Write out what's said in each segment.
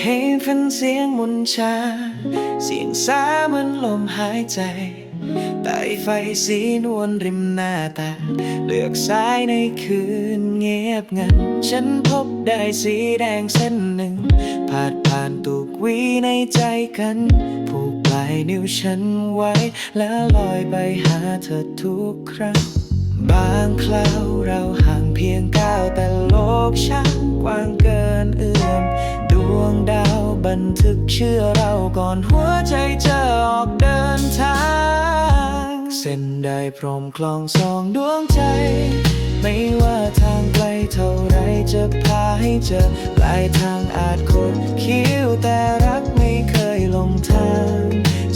ให้เป็นเสียงมนชา เสียงสาเหมันลมหายใจใต้ไฟสีนวลริมหน้าตา เลือกสายในคืนเงียบงัน ฉันพบได้สีแดงเส้นหนึ่งพาดผ่านตุกวีในใจกัน ผูกปลายนิ้วฉันไว้ แล้วลอยไปหาเธอทุกครั้ง บางคราวเราห่าง ทึกเชื่อเราก่อนหัวใจจะออกเดินทาง เส้นได้พรมคลองสองดวงใจ ไม่ว่าทางไกลเท่าไรจะพาให้เจอปลายทางอาจคดเคิ้วแต่รักไม่เคยลงทาง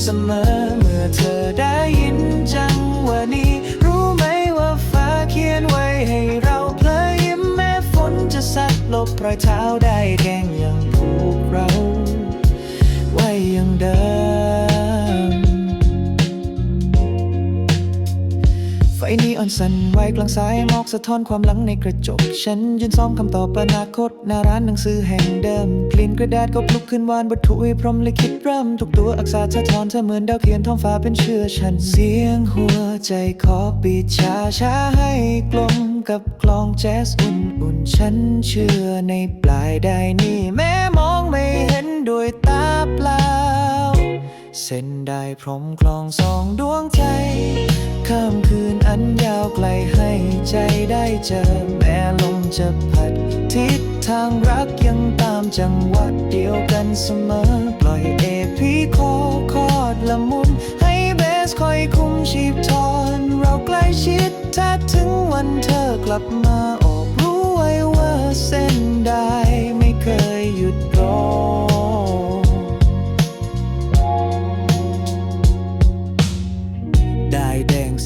เสมอเมื่อเธอได้ยินจังหวะนี้รู้ไหมว่าฟ้าเขียนไว้ให้เราเพลยยิ้มแม้ฝนจะซัดลบรอยเท้าได้แกล้งยังผูกเรา ไว้อยังเดิม ไฟนี้อ่อนสั่นไหวกลางสายมอกสะท้อนความหลังในกระจก ฉันยืนซ้อมคำตอบอนาคตหน้าร้านหนังสือแห่งเดิม กลิ่นกระดาษก็ปลุกขึ้นวานวัตถุให้พรหมลิขิตเริ่มทุกตัวอักษรสะท้อนเธอเหมือนดาวเขียนท้องฟ้าเป็นเชื่อฉัน เสียงหัวใจขอปีดช้าช้าให้กลมกับกลองแจ๊สอุ่นๆ ฉันเชื่อในปลายได้นี่แม้มองไม่เห็นด้วยตา เส้นได้พรมคลองสองดวงใจ ข้ามคืนอันยาวไกลให้ใจได้เจอ แม้ลมจะพัด ทิศทางรักยังตามจังหวัดเดียวกันเสมอ ปล่อยเอพีคอคอดละมุน ให้เบสคอยคุมชีพทอน เราใกล้ชิดถ้าถึงวันเธอกลับมา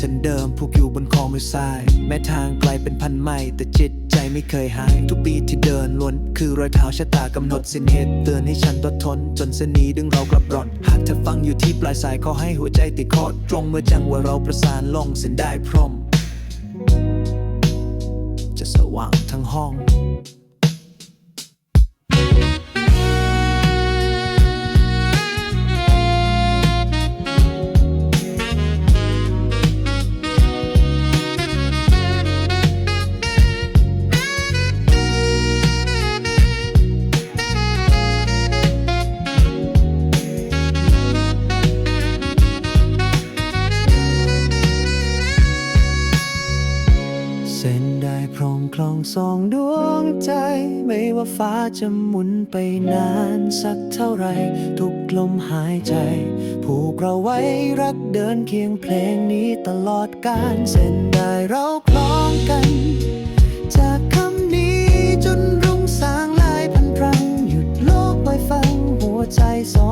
เส้นเดิมผูกอยู่บนคอมือซ้าย แม้ทางไกลเป็นพันไมล์แต่จิตใจไม่เคยหาย ทุกปีที่เดินล้วนคือรอยเท้าชะตากำหนดสิ้นเหตุเตือนให้ฉันอดทน จนเส้นนี้ดึงเรากลับร่อนหากเธอฟังอยู่ที่ปลายสายขอให้หัวใจติดคอตรงเมื่อจังว่าเราประสานลงเส้นได้พร้อมจะสว่างทั้งห้อง พรองคลองสองดวงใจ ไม่ว่าฟ้าจะหมุนไปนานสักเท่าไร ทุกลมหายใจ ผูกเราไว้รักเดินเคียงเพลงนี้ตลอดกาลเส้นได้เราคล้องกัน จากคำนี้จนรุ่งสางลายพันพรัง หยุดโลกไว้ฟังหัวใจสอง